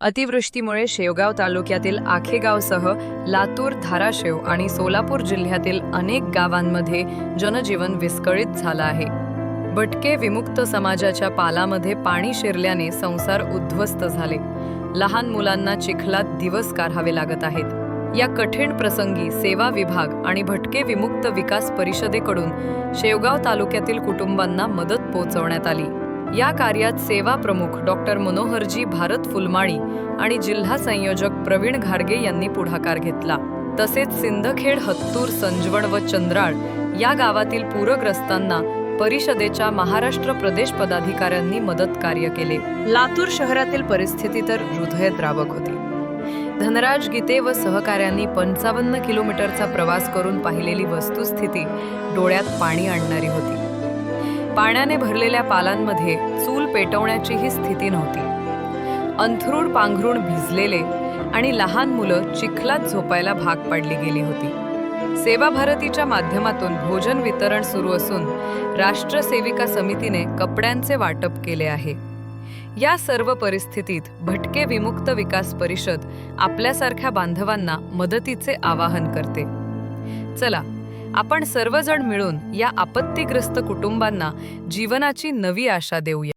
अतिवृष्टीमुळे शेवगाव तालुक्यातील आखेगावसह लातूर धाराशिव आणि सोलापूर जिल्ह्यातील अनेक गावांमध्ये जनजीवन विस्कळीत झालं आहे. भटके विमुक्त समाजाच्या पालामध्ये पाणी शिरल्याने संसार उद्ध्वस्त झाले. लहान मुलांना चिखलात दिवस काढावे लागत आहेत. या कठीण प्रसंगी सेवा विभाग आणि भटके विमुक्त विकास परिषदेकडून शेवगाव तालुक्यातील कुटुंबांना मदत पोहोचवण्यात आली. या कार्यात सेवा प्रमुख डॉक्टर मनोहरजी भारत फुलमाळी आणि जिल्हा संयोजक प्रवीण घारगे यांनी पुढाकार घेतला. तसेच सिंदखेड हत्तूर संजवण व चंद्राळ या गावातील पूरग्रस्तांना परिषदेच्या महाराष्ट्र प्रदेश पदाधिकाऱ्यांनी मदत कार्य केले. लातूर शहरातील परिस्थिती तर हृदयद्रावक होती. धनराज गीते व सहकाऱ्यांनी पंचावन्न किलोमीटरचा प्रवास करून पाहिलेली वस्तुस्थिती डोळ्यात पाणी आणणारी होती. पाण्याने भरलेल्या पालांमध्ये चूल पेटवण्याचीही स्थिती नव्हती. अंथरूण पांघरूण भिजलेले आणि लहान मुलं चिखलात झोपायला भाग पाडली गेली होती. सेवा भारतीच्या माध्यमातून भोजन वितरण सुरू असून राष्ट्रसेविका समितीने कपड्यांचे वाटप केले आहे. या सर्व परिस्थितीत भटके विमुक्त विकास परिषद आपल्यासारख्या बांधवांना मदतीचे आवाहन करते. चला आपण सर्वजण मिळून या आपत्तीग्रस्त कुटुंबांना जीवनाची नवी आशा देऊया.